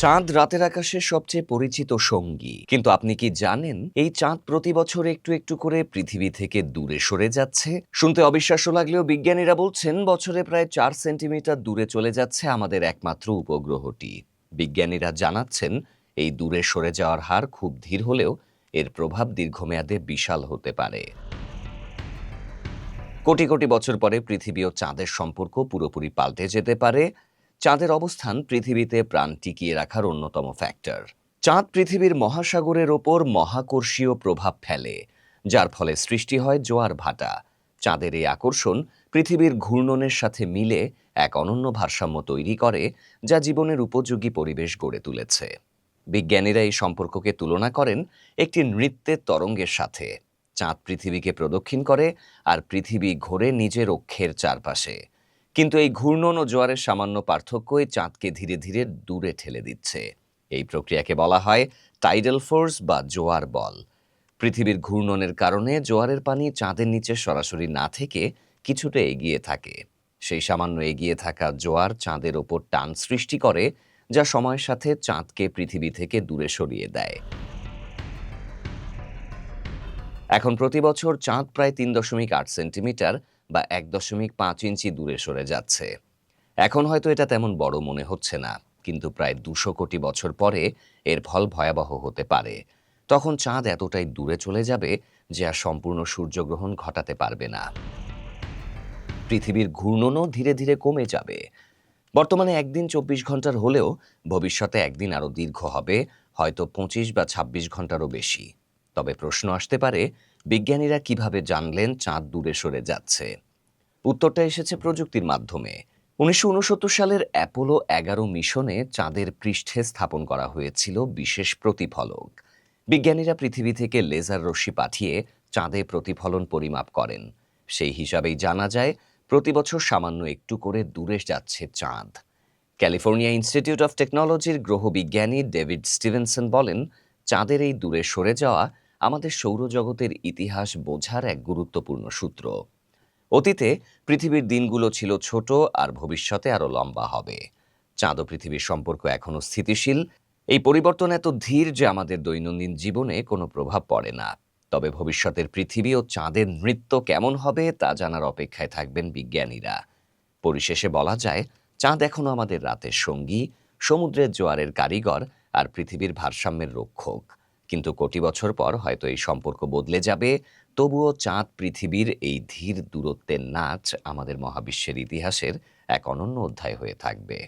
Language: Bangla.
চাঁদ রাতের আকাশের সবচেয়ে পরিচিত সঙ্গী। কিন্তু আপনি কি জানেন, এই চাঁদ প্রতি বছর একটু একটু করে পৃথিবী থেকে দূরে সরে যাচ্ছে? শুনতে অবিশ্বাস্য লাগলেও বিজ্ঞানীরা বলছেন, বছরে প্রায় চার সেন্টিমিটার দূরে চলে যাচ্ছে আমাদের একমাত্র উপগ্রহটি। বিজ্ঞানীরা জানাচ্ছেন, এই দূরে সরে যাওয়ার হার খুব ধীর হলেও এর প্রভাব দীর্ঘমেয়াদে বিশাল হতে পারে। কোটি কোটি বছর পরে পৃথিবী ও চাঁদের সম্পর্ক পুরোপুরি পাল্টে যেতে পারে। চাঁদের অবস্থান পৃথিবীতে প্রাণ টিকিয়ে রাখার অন্যতম ফ্যাক্টর চাঁদ পৃথিবীর মহাসাগরের ওপর মহাকর্ষীয় প্রভাব ফেলে, যার ফলে সৃষ্টি হয় জোয়ার ভাটা। চাঁদের এই আকর্ষণ পৃথিবীর ঘূর্ণনের সাথে মিলে এক অনন্য ভারসাম্য তৈরি করে, যা জীবনের উপযোগী পরিবেশ গড়ে তুলেছে। বিজ্ঞানীরা এই সম্পর্ককে তুলনা করেন একটি নৃত্যের তরঙ্গের সাথে। চাঁদ পৃথিবীকে প্রদক্ষিণ করে আর পৃথিবী ঘোরে নিজের অক্ষের চারপাশে। কিন্তু এই ঘূর্ণন ও জোয়ারের সামান্য পার্থক্যই চাঁদকে ধীরে ধীরে দূরে ঠেলে দিচ্ছে। এই প্রক্রিয়াকে বলা হয় টাইডাল ফোর্স বা জোয়ার বল। পৃথিবীর ঘূর্ণনের কারণে জোয়ারের পানি চাঁদের নিচে সরাসরি না থেকে কিছুটা এগিয়ে থাকে। সেই সামান্য এগিয়ে থাকা জোয়ার চাঁদের ওপর টান সৃষ্টি করে, যা সময়ের সাথে চাঁদকে পৃথিবী থেকে দূরে সরিয়ে দেয়। এখন প্রতি বছর চাঁদ প্রায় তিন দশমিক আট সেন্টিমিটার বা এক দশমিক পাঁচ ইঞ্চি দূরে সরে যাচ্ছে। এখন হয়তো এটা তেমন বড় মনে হচ্ছে না, কিন্তু প্রায় দুশো কোটি বছর পরে এর ফল ভয়াবহ হতে পারে। তখন চাঁদ এতটাই দূরে চলে যাবে যে আর সম্পূর্ণ সূর্যগ্রহণ ঘটাতে পারবে না। পৃথিবীর ঘূর্ণনও ধীরে ধীরে কমে যাবে। বর্তমানে একদিন চব্বিশ ঘণ্টার হলেও ভবিষ্যতে একদিন আরও দীর্ঘ হবে, হয়তো পঁচিশ বা ছাব্বিশ ঘন্টারও বেশি। তবে প্রশ্ন আসতে পারে, বিজ্ঞানীরা কীভাবে জানলেন চাঁদ দূরে সরে যাচ্ছে? উত্তরটা এসেছে প্রযুক্তির মাধ্যমে। উনিশশো উনসত্তর সালের অ্যাপোলো এগারো মিশনে চাঁদের পৃষ্ঠে স্থাপন করা হয়েছিল বিশেষ প্রতিফলক। বিজ্ঞানীরা পৃথিবী থেকে লেজার রশ্মি পাঠিয়ে চাঁদে প্রতিফলন পরিমাপ করেন। সেই হিসাবেই জানা যায়, প্রতি বছর সামান্য একটু করে দূরে যাচ্ছে চাঁদ। ক্যালিফোর্নিয়া ইনস্টিটিউট অফ টেকনোলজির গ্রহবিজ্ঞানী ডেভিড স্টিভেনসন বলেন চাঁদের এই দূরে সরে যাওয়া আমাদের সৌরজগতের ইতিহাস বোঝার এক গুরুত্বপূর্ণ সূত্র। অতীতে পৃথিবীর দিনগুলো ছিল ছোট আর ভবিষ্যতে আরও লম্বা হবে। চাঁদ ও পৃথিবীর সম্পর্ক এখনও স্থিতিশীল। এই পরিবর্তন এত ধীর যে আমাদের দৈনন্দিন জীবনে কোনো প্রভাব পড়ে না। তবে ভবিষ্যতের পৃথিবী ও চাঁদের নৃত্য কেমন হবে তা জানার অপেক্ষায় থাকবেন বিজ্ঞানীরা। পরিশেষে বলা যায়, চাঁদ এখনও আমাদের রাতের সঙ্গী, সমুদ্রের জোয়ারের কারিগর আর পৃথিবীর ভারসাম্যের রক্ষক। কিন্তু কোটি বছর পর হয়তো এই সম্পর্ক বদলে যাবে, তবুও চাঁদ পৃথিবীর এই ধীর দূরত্বের নাচ আমাদের মহাবিশ্বের ইতিহাসের এক অনন্য অধ্যায় হয়ে থাকবে।